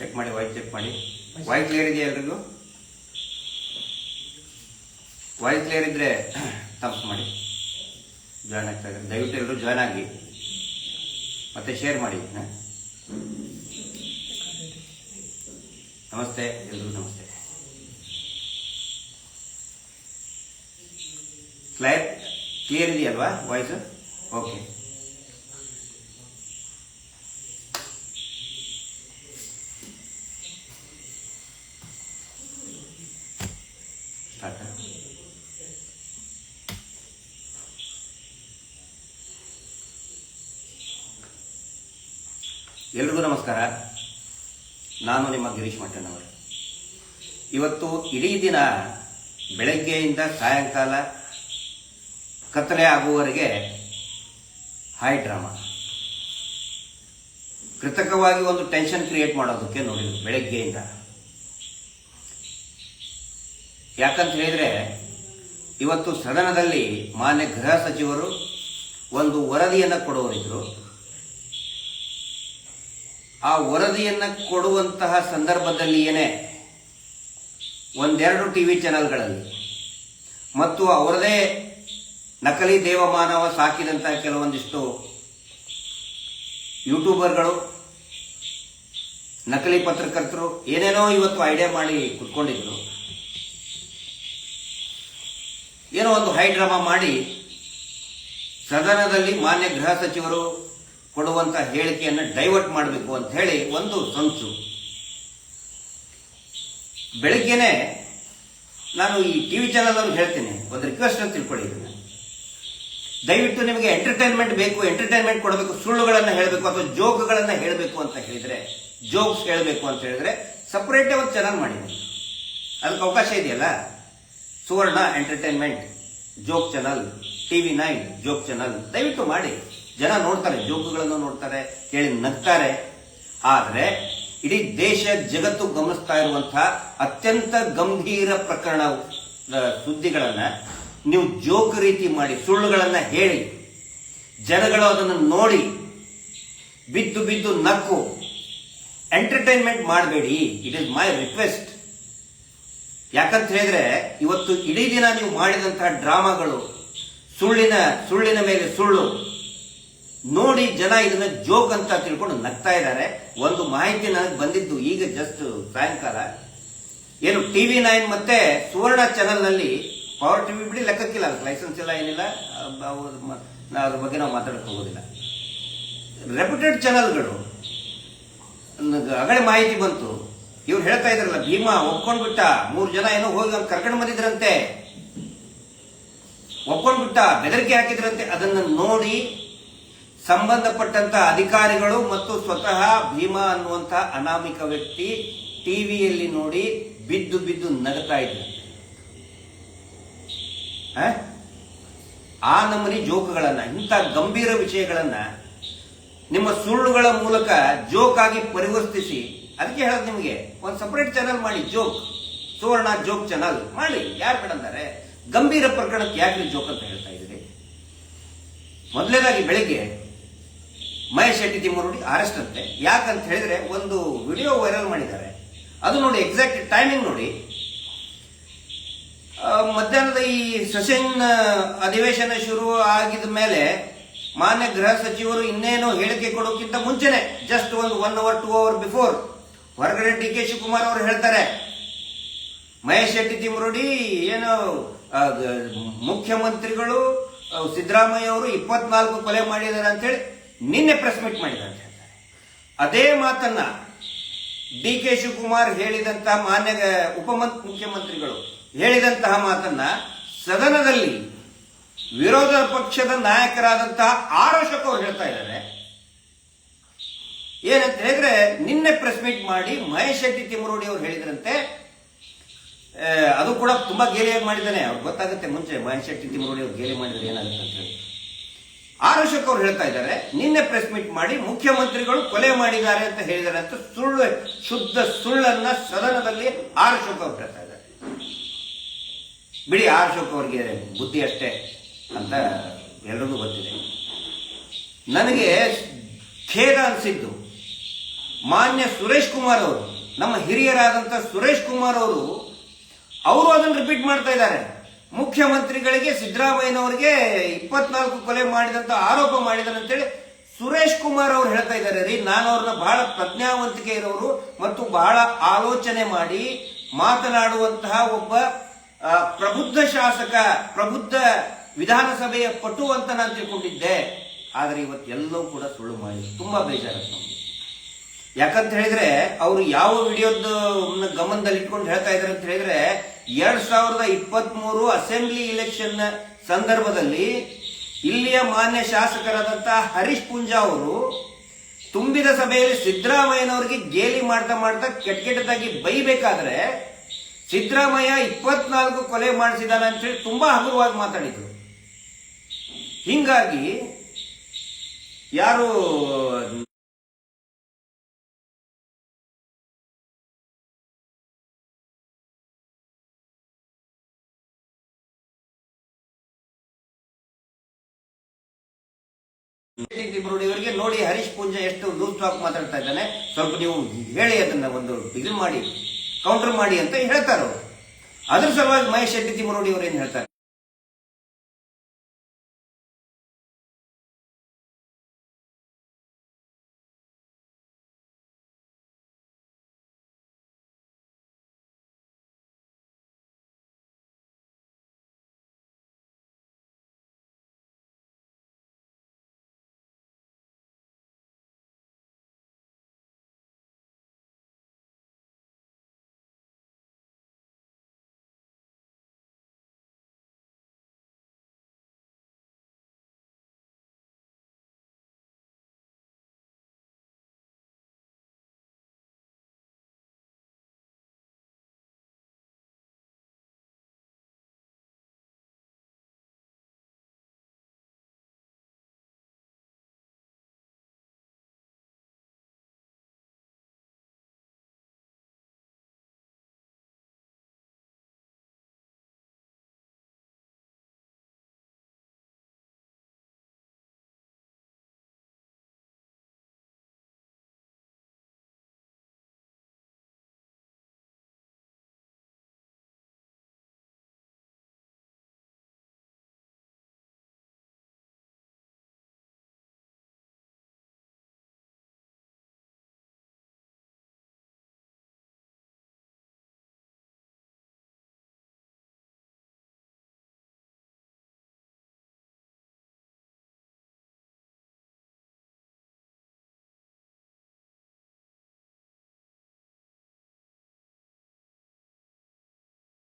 Check ಮಾಡಿ voice check ಮಾಡಿ. Voice clear ಇದೆಯಾ ಎಲ್ರಿಗೂ? ವಾಯ್ಸ್ ಕ್ಲಿಯರ್ ಇದ್ರೆ ತಪ್ಸ್ ಮಾಡಿ. ಜಾಯ್ನ್ ಆಗ್ತಾ ಇದ್ದಾರೆ. ದಯವಿಟ್ಟು ಎಲ್ಲರೂ ಜಾಯ್ನ್ ಆಗಿ. ಮತ್ತೆ ಶೇರ್ ಮಾಡಿ? ನಮಸ್ತೆ ಎಲ್ರಿಗೂ ನಮಸ್ತೆ. ಕ್ಲಿಯರ್ ಕ್ಲಿಯರ್ ಇದೆಯಲ್ವಾ ವಾಯ್ಸ್ ಓಕೆ ಎಲ್ರಿಗೂ ನಮಸ್ಕಾರ. ನಾನು ನಿಮ್ಮ ಗಿರೀಶ್ ಮಠಣ್ಣವರು ಇವತ್ತು ಇಡೀ ದಿನ ಬೆಳಗ್ಗೆಯಿಂದ ಸಾಯಂಕಾಲ ಕತ್ತಲೆ ಆಗುವವರೆಗೆ ಹಾಯ್ ಡ್ರಾಮಾ ಕೃತಕವಾಗಿ ಒಂದು ಟೆನ್ಷನ್ ಕ್ರಿಯೇಟ್ ಮಾಡೋದಕ್ಕೆ ನೋಡಿ ಬೆಳಗ್ಗೆಯಿಂದ. ಯಾಕಂತ ಹೇಳಿದ್ರೆ ಇವತ್ತು ಸದನದಲ್ಲಿ ಮಾನ್ಯ ಗೃಹ ಸಚಿವರು ಒಂದು ವರದಿಯನ್ನು ಕೊಡುವರಿದ್ರು ಆ ವರದಿಯನ್ನು ಕೊಡುವಂತಹ ಸಂದರ್ಭದಲ್ಲಿಯೇ ಒಂದೆರಡು ಟಿ ವಿ ಚಾನೆಲ್ಗಳಲ್ಲಿ ಮತ್ತು ಅವರದೇ ನಕಲಿ ದೇವಮಾನವ ಸಾಕಿದಂತಹ ಕೆಲವೊಂದಿಷ್ಟು ಯೂಟ್ಯೂಬರ್ಗಳು, ನಕಲಿ ಪತ್ರಕರ್ತರು, ಏನೇನೋ ಇವತ್ತು ಐಡಿಯಾ ಮಾಡಿ ಕುತ್ಕೊಂಡಿದ್ರು. ಏನೋ ಒಂದು ಹೈ ಡ್ರಾಮಾ ಮಾಡಿ ಸದನದಲ್ಲಿ ಮಾನ್ಯ ಗೃಹ ಸಚಿವರು ಕೊಡುವಂತ ಹೇಳಿಕೆಯನ್ನು ಡೈವರ್ಟ್ ಮಾಡಬೇಕು ಅಂತ ಹೇಳಿ ಒಂದು ಸಂಸು ಬೆಳಗ್ಗೆನೆ ನಾನು ಈ ಟಿವಿ ಚಾನಲ್ ಅವ್ರಿಗೆ ಹೇಳ್ತೀನಿ. ಒಂದು ರಿಕ್ವೆಸ್ಟ್ ಅಂತ ತಿಳ್ಕೊಳ್ಳಿ ದಯವಿಟ್ಟು ನಿಮಗೆ ಎಂಟರ್ಟೈನ್ಮೆಂಟ್ ಬೇಕು ಎಂಟರ್ಟೈನ್ಮೆಂಟ್ ಕೊಡಬೇಕು, ಸುಳ್ಳುಗಳನ್ನು ಹೇಳಬೇಕು ಅಥವಾ ಜೋಕ್ಗಳನ್ನು ಹೇಳಬೇಕು ಅಂತ ಹೇಳಿದ್ರೆ ಜೋಕ್ಸ್ ಹೇಳಬೇಕು ಅಂತ ಹೇಳಿದ್ರೆ ಸಪ್ರೇಟೇ ಒಂದು ಚಾನಲ್ ಮಾಡಿ ಅದಕ್ಕೆ ಅವಕಾಶ ಇದೆಯಲ್ಲ? Suvarna entertainment joke channel TV nine joke channel ದಯವಿಟ್ಟು ಮಾಡಿ. ಜನ ನೋಡ್ತಾರೆ ಜೋಕುಗಳನ್ನು ನೋಡ್ತಾರೆ, ಕೇಳಿ ನಗ್ತಾರೆ. ಆದರೆ ಇಡೀ ದೇಶ ಜಗತ್ತು ಗಮನಿಸ್ತಾ ಇರುವಂತಹ ಅತ್ಯಂತ ಗಂಭೀರ ಪ್ರಕರಣ ಸುದ್ದಿಗಳನ್ನ ನೀವು ಜೋಕ್ ರೀತಿ ಮಾಡಿ, ಸುಳ್ಳುಗಳನ್ನ ಹೇಳಿ, ಜನಗಳು ಅದನ್ನು ನೋಡಿ, ಬಿದ್ದು ಬಿದ್ದು ನಕ್ಕು. ಎಂಟರ್ಟೈನ್ಮೆಂಟ್ ಮಾಡಬೇಡಿ ಇಟ್ ಇಸ್ ಮೈ ರಿಕ್ವೆಸ್ಟ್ ಯಾಕಂತ ಹೇಳಿದ್ರೆ, ಇವತ್ತು ಇಡೀ ದಿನ ನೀವು ಮಾಡಿದಂತಹ ಡ್ರಾಮಾಗಳು, ಸುಳ್ಳಿನ ಸುಳ್ಳಿನ ಮೇಲೆ ಸುಳ್ಳು ನೋಡಿ ಜನ ಇದನ್ನ ಜೋಕ್ ಅಂತ ತಿಳ್ಕೊಂಡು ನಗ್ತಾ ಇದ್ದಾರೆ. ಒಂದು ಮಾಹಿತಿ ನನಗೆ ಬಂದಿದ್ದು ಈಗ ಜಸ್ಟ್ ಸಾಯಂಕಾಲ. ಏನು ಟಿವಿ ನೈನ್ ಮತ್ತೆ ಸುವರ್ಣ ಚಾನೆಲ್ನಲ್ಲಿ ಪವರ್ ಟಿವಿ ಬಿಡಿ ಲೆಕ್ಕಕ್ಕಿಲ್ಲ ಲೈಸೆನ್ಸ್ ಇಲ್ಲ, ಏನಿಲ್ಲ. ಅದ್ರ ಬಗ್ಗೆ ನಾವು ಮಾತಾಡಕ್ ಹೋಗೋದಿಲ್ಲ. ರೆಪ್ಯೂಟೆಡ್ ಚಾನೆಲ್ಗಳು ಅಗಳೆ ಮಾಹಿತಿ ಬಂತು. ಇವ್ರು ಹೇಳ್ತಾ ಇದ್ರಲ್ಲ, ಭೀಮಾ ಒಪ್ಕೊಂಡ್ಬಿಟ್ಟ, ಮೂರು ಜನ ಏನೋ ಹೋಗಿ ಅವ್ನು ಕರ್ಕೊಂಡು ಬಂದಿದ್ರಂತೆ. ಒಪ್ಕೊಂಡ್ಬಿಟ್ಟ, ಬೆದರಿಕೆ ಹಾಕಿದ್ರಂತೆ. ಅದನ್ನು ನೋಡಿ ಸಂಬಂಧಪಟ್ಟಂತ ಅಧಿಕಾರಿಗಳು ಮತ್ತು ಸ್ವತಃ ಭೀಮಾ ಅನ್ನುವಂತಹ ಅನಾಮಿಕ ವ್ಯಕ್ತಿ ಟಿವಿಯಲ್ಲಿ ನೋಡಿ ಬಿದ್ದು ಬಿದ್ದು ನಗತಾ ಇದ್ರು ಆ? ನಮೂನಿ ಜೋಕ್ಗಳನ್ನ, ಇಂಥ ಗಂಭೀರ ವಿಷಯಗಳನ್ನ ನಿಮ್ಮ ಸುಳ್ಳುಗಳ ಮೂಲಕ ಜೋಕ್ ಆಗಿ ಪರಿವರ್ತಿಸಿ, ಅದಕ್ಕೆ ಹೇಳೋದು ನಿಮಗೆ, ಒಂದು ಸಪರೇಟ್ ಚಾನಲ್ ಮಾಡಿ, ಜೋಕ್, ಸುವರ್ಣ ಜೋಕ್ ಚಾನಲ್ ಮಾಡಿ, ಯಾರು ಬೇಡಂತಾರೆ ಗಂಭೀರ ಪ್ರಕರಣಕ್ಕೆ ಯಾಕೆ ಜೋಕ್ ಅಂತ ಹೇಳ್ತಾ ಇದ್ದೀರಿ ಮೊದಲನೇದಾಗಿ ಬೆಳಿಗ್ಗೆ ಶೆಟ್ಟಿ ನೋಡಿ ಅರೆಸ್ಟ್ ಅಂತೆ. ಯಾಕಂತ ಹೇಳಿದ್ರೆ ಒಂದು ವಿಡಿಯೋ ವೈರಲ್ ಮಾಡಿದ್ದಾರೆ. ಅದು ನೋಡಿ ಎಕ್ಸಾಕ್ಟ್ ಟೈಮಿಂಗ್ ನೋಡಿ. ಮಧ್ಯಾಹ್ನದ ಈ ಸೆಷನ್ ಅಧಿವೇಶನ ಶುರು ಆಗಿದ ಮೇಲೆ ಮಾನ್ಯ ಗೃಹ ಸಚಿವರು ಇನ್ನೇನು ಹೇಳಿಕೆ ಕೊಡೋಕ್ಕಿಂತ ಮುಂಚೆನೆ ಜಸ್ಟ್ ಒಂದು one hour two hour before ಹೊರಗಡೆ ಡಿ ಕೆ ಶಿವಕುಮಾರ್ ಅವರು ಹೇಳ್ತಾರೆ. ಮಹೇಶ್ ಶೆಟ್ಟಿ ತಿಮ್ಮರುಡಿ ಏನು ಮುಖ್ಯಮಂತ್ರಿಗಳು ಸಿದ್ದರಾಮಯ್ಯ ಅವರು ಇಪ್ಪತ್ನಾಲ್ಕು ಕೊಲೆ ಮಾಡಿದ್ದಾರೆ ಅಂತೇಳಿ ನಿನ್ನೆ ಪ್ರೆಸ್ ಮೀಟ್ ಹೇಳ್ತಾರೆ. ಅದೇ ಮಾತನ್ನ ಡಿ ಕೆ ಶಿವಕುಮಾರ್ ಹೇಳಿದಂತಹ ಮಾನ್ಯ ಉಪ ಮುಖ್ಯಮಂತ್ರಿಗಳು ಹೇಳಿದಂತಹ ಮಾತನ್ನ ಸದನದಲ್ಲಿ ವಿರೋಧ ಪಕ್ಷದ ನಾಯಕರಾದಂತಹ ಆರೋಷಕ ಅವರು ಹೇಳ್ತಾ ಇದ್ದಾರೆ. ಏನಂತ ಹೇಳಿದ್ರೆ ನಿನ್ನೆ ಪ್ರೆಸ್ ಮೀಟ್ ಮಾಡಿ ಮಹೇಶ್ ಶೆಟ್ಟಿ ತಿಮ್ಮರೋಡಿ ಅವರು ಹೇಳಿದ್ರಂತೆ. ಅದು ಕೂಡ ತುಂಬಾ ಗೇಲಿಯಾಗಿ ಮಾಡಿದ್ದಾನೆ. ಅವ್ರು ಗೊತ್ತಾಗುತ್ತೆ ಮುಂಚೆ ಮಹೇಶ್ ಶೆಟ್ಟಿ ತಿಮ್ಮರೋಡಿ ಅವ್ರು ಗೇಲಿ ಮಾಡಿದ್ರೆ ಏನಾಗುತ್ತೆ ಅಂತ ಹೇಳಿ. ಆರೋಶಕ್ ಅವರು ಹೇಳ್ತಾ ಇದ್ದಾರೆ, ನಿನ್ನೆ ಪ್ರೆಸ್ ಮೀಟ್ ಮಾಡಿ ಮುಖ್ಯಮಂತ್ರಿಗಳು ಕೊಲೆ ಮಾಡಿದ್ದಾರೆ ಅಂತ ಹೇಳಿದ್ದಾರೆ ಅಂತ ಸುಳ್ಳು, ಶುದ್ಧ ಸುಳ್ಳನ್ನ ಸದನದಲ್ಲಿ ಆರೋಶಕ್ ಅವರು ಹೇಳ್ತಾ ಇದ್ದಾರೆ. ಬಿಡಿ ಆರೋಶಕ್ ಅವ್ರಿಗೆ ಬುದ್ಧಿ ಅಷ್ಟೇ ಅಂತ ಎಲ್ರಿಗೂ ಗೊತ್ತಿದೆ. ನನಗೆ ಖೇದ ಅನಿಸಿದ್ದು, ಮಾನ್ಯ ಸುರೇಶ್ ಕುಮಾರ್ ಅವರು, ನಮ್ಮ ಹಿರಿಯರಾದಂಥ ಸುರೇಶ್ ಕುಮಾರ್ ಅವರು ಅವರು ಅದನ್ನು ರಿಪೀಟ್ ಮಾಡ್ತಾ ಇದ್ದಾರೆ. ಮುಖ್ಯಮಂತ್ರಿಗಳಿಗೆ ಸಿದ್ದರಾಮಯ್ಯನವರಿಗೆ ಇಪ್ಪತ್ನಾಲ್ಕು ಕೊಲೆ ಮಾಡಿದಂತ ಆರೋಪ ಮಾಡಿದ್ದಾರೆ ಅಂತೇಳಿ ಸುರೇಶ್ ಕುಮಾರ್ ಅವರು ಹೇಳ್ತಾ ಇದ್ದಾರೆ. ರೀ, ನಾನು ಅವ್ರನ್ನ ಬಹಳ ಪ್ರಜ್ಞಾವಂತಿಕೆ ಇರೋರು ಮತ್ತು ಬಹಳ ಆಲೋಚನೆ ಮಾಡಿ ಮಾತನಾಡುವಂತಹ ಒಬ್ಬ ಪ್ರಬುದ್ಧ ಶಾಸಕ, ಪ್ರಬುದ್ಧ ವಿಧಾನಸಭೆಯ ಪಟು ಅಂತ ನಾನು ತಿಳ್ಕೊಂಡಿದ್ದೆ. ಇವತ್ತು ಇವತ್ತೆಲ್ಲವೂ ಕೂಡ ಸುಳ್ಳು ಮಾಡಿ, ತುಂಬಾ ನಮ್ಗೆ ಯಾಕಂತ ಹೇಳಿದ್ರೆ, ಅವರು ಯಾವ ವಿಡಿಯೋದ ಗಮನದಲ್ಲಿ ಇಟ್ಕೊಂಡು ಹೇಳ್ತಾ ಇದ್ದಾರೆ ಅಂತ ಹೇಳಿದ್ರೆ, ಎರಡ್ ಸಾವಿರದ ಇಪ್ಪತ್ತ್ ಮೂರು ಅಸೆಂಬ್ಲಿ ಇಲೆಕ್ಷನ್ ಸಂದರ್ಭದಲ್ಲಿ ಇಲ್ಲಿಯ ಮಾನ್ಯ ಶಾಸಕರಾದಂತಹ ಹರೀಶ್ ಪುಂಜಾ ಅವರು ತುಂಬಿದ ಸಭೆಯಲ್ಲಿ ಸಿದ್ದರಾಮಯ್ಯನವರಿಗೆ ಗೇಲಿ ಮಾಡ್ತಾ ಮಾಡ್ತಾ ಕೆಟ್ಟ ಕೆಟ್ಟದಾಗಿ ಬೈಬೇಕಾದ್ರೆ ಸಿದ್ದರಾಮಯ್ಯ ಇಪ್ಪತ್ನಾಲ್ಕು ಕೊಲೆ ಮಾಡಿಸಿದಾನೆ ಅಂತ ಹೇಳಿ ತುಂಬಾ ಹಗುರವಾಗಿ ಮಾತಾಡಿದ್ರು. ಹಿಂಗಾಗಿ ಯಾರು ಇವರಿಗೆ ನೋಡಿ ಹರೀಶ್ ಪೂಂಜ ಎಷ್ಟು ಲೂಸ್ ಟಾಕ್ ಮಾತಾಡ್ತಾ ಇದ್ದಾನೆ. ಸ್ವಲ್ಪ ನೀವು ಹೇಳಿ ಅದನ್ನ ಒಂದು ಬಿಲ್ ಮಾಡಿ ಕೌಂಟರ್ ಮಾಡಿ ಅಂತ ಹೇಳ್ತಾರೆ ಅದ್ರ ಸಲುವಾಗಿ ಮಹೇಶ್ ಶೆಟ್ಟಿ ತಿಮ್ಮರೋಡಿ ಅವರು ಏನ್ ಹೇಳ್ತಾರೆ?